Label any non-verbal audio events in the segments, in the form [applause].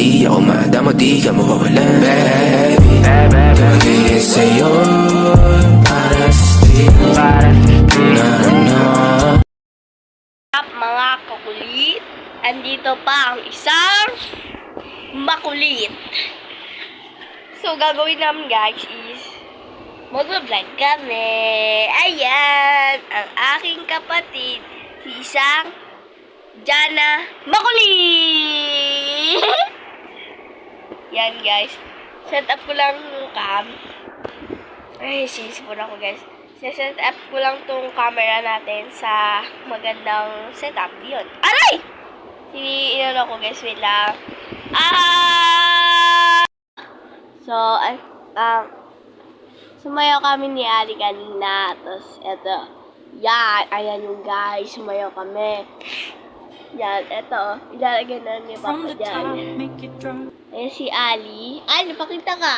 di ako madamo Di ka mawawala Baby Pagiging sa'yo Para sa street Na Up mga kakulit, andito pa ang isang makulit. So, gagawin namin guys is mag-vlog kami. Ayan, ang aking kapatid, si isang Jana Makulit! [laughs] Yan guys, set up ko lang yung cam. Ay, sinisipon ako guys. Set up ko lang tong camera natin sa magandang setup. Yun. Aray! Sini, inano ko guys, wait lang. Ah! So, ay, um, sumayaw kami ni Ali kanina. Tapos, eto. Yan, ayan yung guys. Sumayaw kami. Yan, eto. Ilalagay na ni From Papa the top, dyan. make it drop. Ayan si Ali. Ali, pakita ka.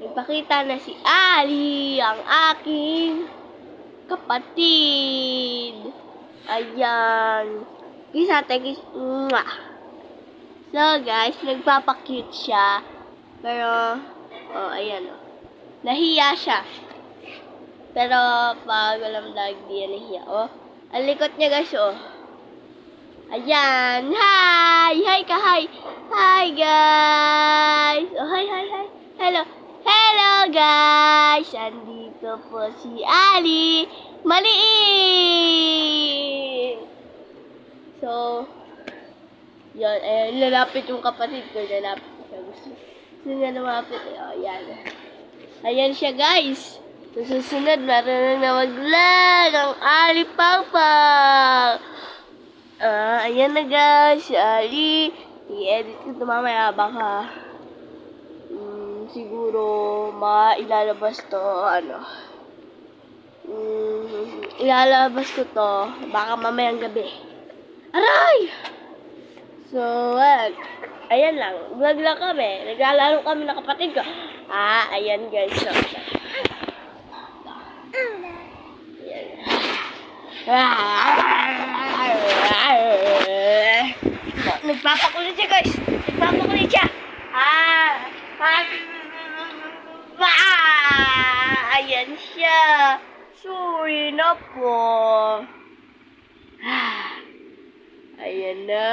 Nagpakita na si Ali, ang aking kapatid. Ayan. Isa, tegis. Mwah. So, guys, nagpapakute siya. Pero, oh, ayan, oh. Nahiya siya. Pero, pag walang vlog, di nahiya. Oh, ang likot niya, guys, oh. Ayan. Hi! Hi ka, hi! Hi, guys! Oh, hi, hi, hi! Hello! Hello, guys! Andito po si Ali! Maliit! So, yun. Ayan, lalapit yung kapatid ko. Lalapit siya. Gusto, gusto niya lumapit. Oh, yan. Ayan siya, guys! Sa susunod, marunong na mag-vlog ang Ali Pawpaw! Ah, ayan na guys, Ali. I-edit ko ito mamaya baka mm, siguro mailalabas to ano. Mm, ilalabas ko to baka mamayang gabi. Aray! So, what? Ayan lang. Vlog lang kami. Naglalaro kami ng kapatid ko. Ah, ayan guys. So, ayan. Nagpapakulit siya, guys. Nagpapakulit siya. Ah, ah, ah, ayan siya. Sorry na po. Ah, ayan na.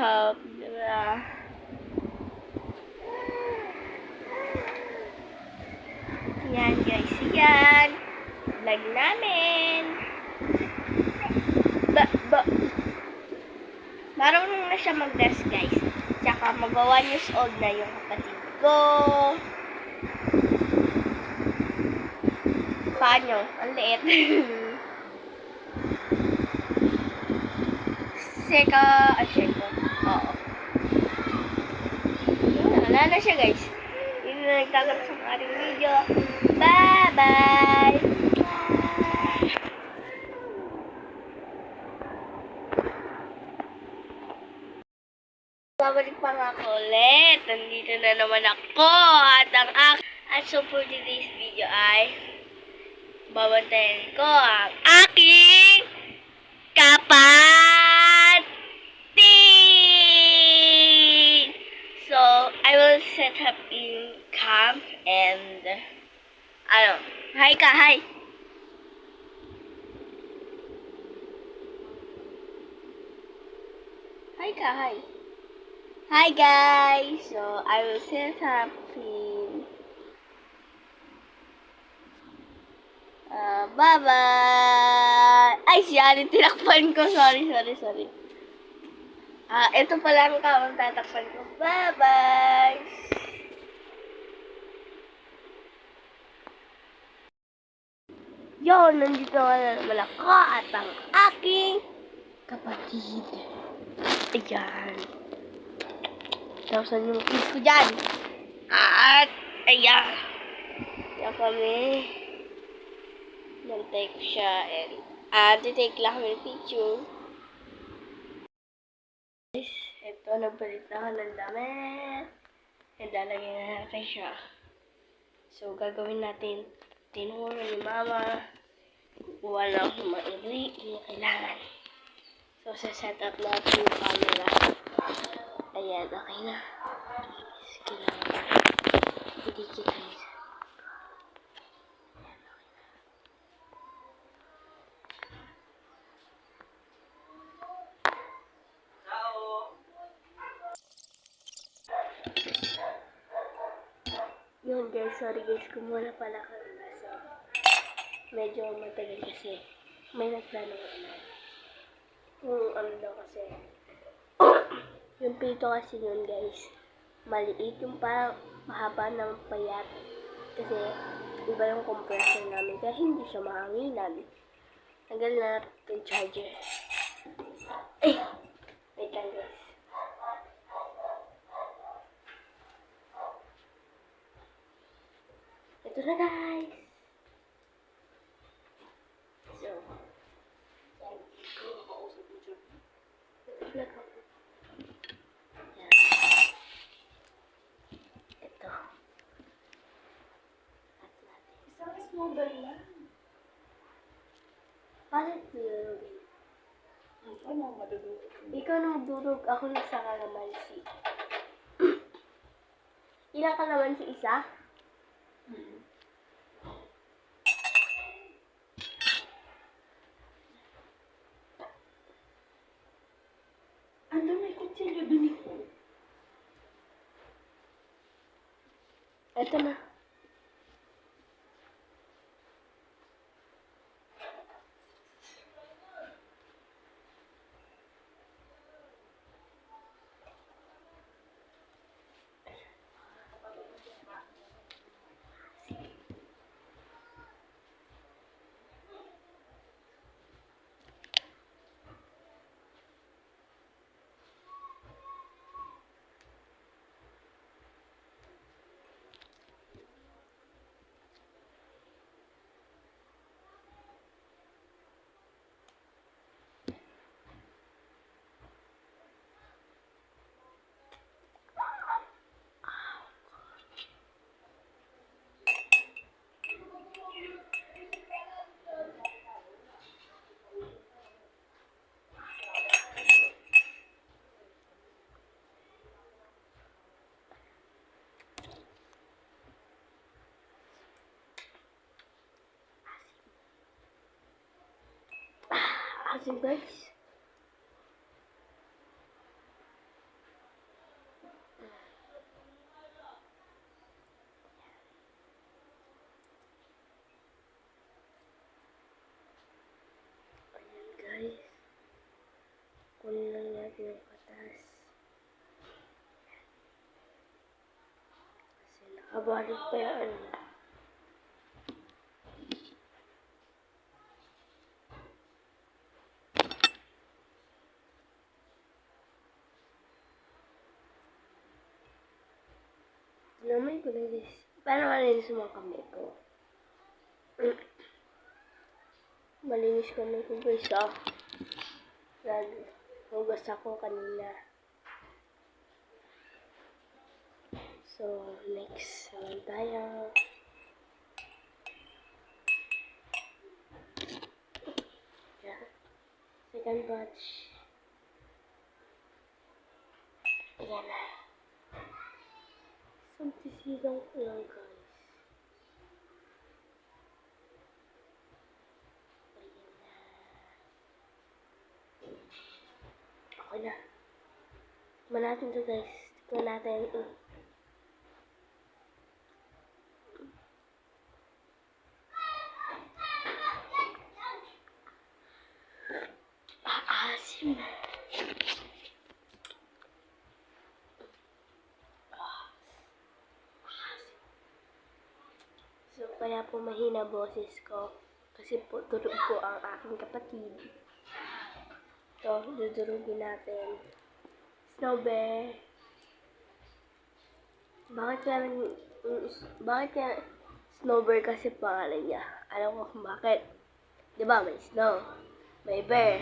Happy na. Yan, guys. Yan. Vlog namin. Ba, ba, marunong na siya mag-dress, guys. Tsaka mag-1 years old na yung kapatid ko. Paano? Ang liit. [laughs] Seka, ah, seka. Oo. Wala na siya, guys. Yun na nagtagal sa ating video. Bye-bye! Babalik pa nga ako ulit. Nandito na naman ako. At ang ak at so for today's video ay babantayan ko ang aking kapatid. So, I will set up in camp and ano, hi ka, hi. Hi ka, hi. Hi guys! So, I will say something. Uh, bye-bye! Ay, si Ali, tinakpan ko. Sorry, sorry, sorry. Ah, ito pala ang kamang tatakpan ko. Bye-bye! Yon, nandito na naman ako at ang aking kapatid. Ayan. Tapos yung kiss ko dyan. At, ayan. Yan kami. Nag-take siya and ah, take lang kami picture. Guys, ito, nagpalit na ako ng damit. And lalagyan na natin siya. So, gagawin natin. Tinuro ni Mama. Kukuha lang mga ingri- yung kailangan. So, sa setup natin yung camera. Ayan, okay na. Kailangan didikit tayo sa Yun guys, sorry guys, kumula pala kami kasi medyo matagal kasi may nagplano ko na. Yung ano daw yung pito kasi yun guys, maliit yung parang mahaba ng payat. Kasi iba yung compressor namin kaya hindi siya mahanginan. Tanggal na yung charger. Eh! Wait lang guys. Ito na guys! So. Yan. Ito. At natin. Smoother lang. Bakit durugin? Ano, madudurog. Ikaw na magdurog, ako na sa kalamansi. Ilang kalamansi isa? Ando, may kutsilyo dun eh. Ito na. Asim guys. Ayan guys. Kunin lang natin yung katas. Kasi nakabalik pa ano. Na guys. Paano malinis mga kamay ko? Mm. Malinis ko guys ah. Nag-hugas ako kanina. So, next naman tayo. Yeah. Second batch. Ayan na. Santisigang ko lang guys. Ayan na. Okay na. Tikman natin to guys. Tikman natin. Mm. Ah, asim. So, po mahina boses ko. Kasi po, durog po ang aking kapatid. So, dudurugin natin. Snow Bear. Bakit kaya, mm, bakit kaya Snow Bear kasi pangalan niya? Alam ko kung bakit. Di ba, may snow. May bear.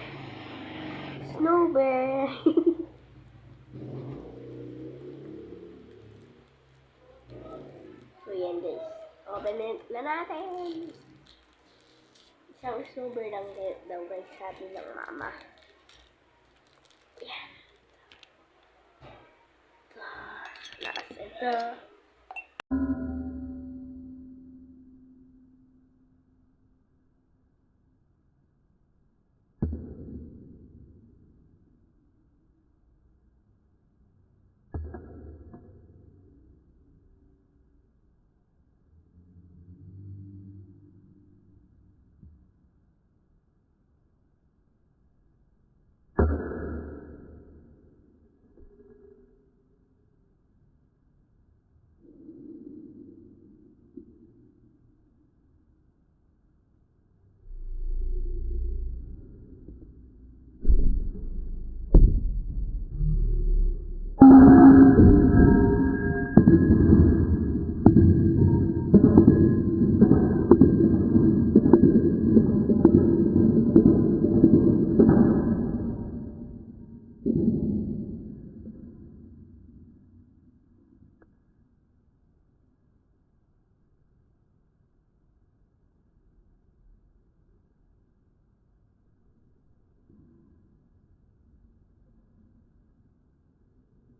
Snow Bear. [laughs] bilhin na natin. Isang super lang daw guys, sabi ng mama. Yan. Ito. Lakas ito.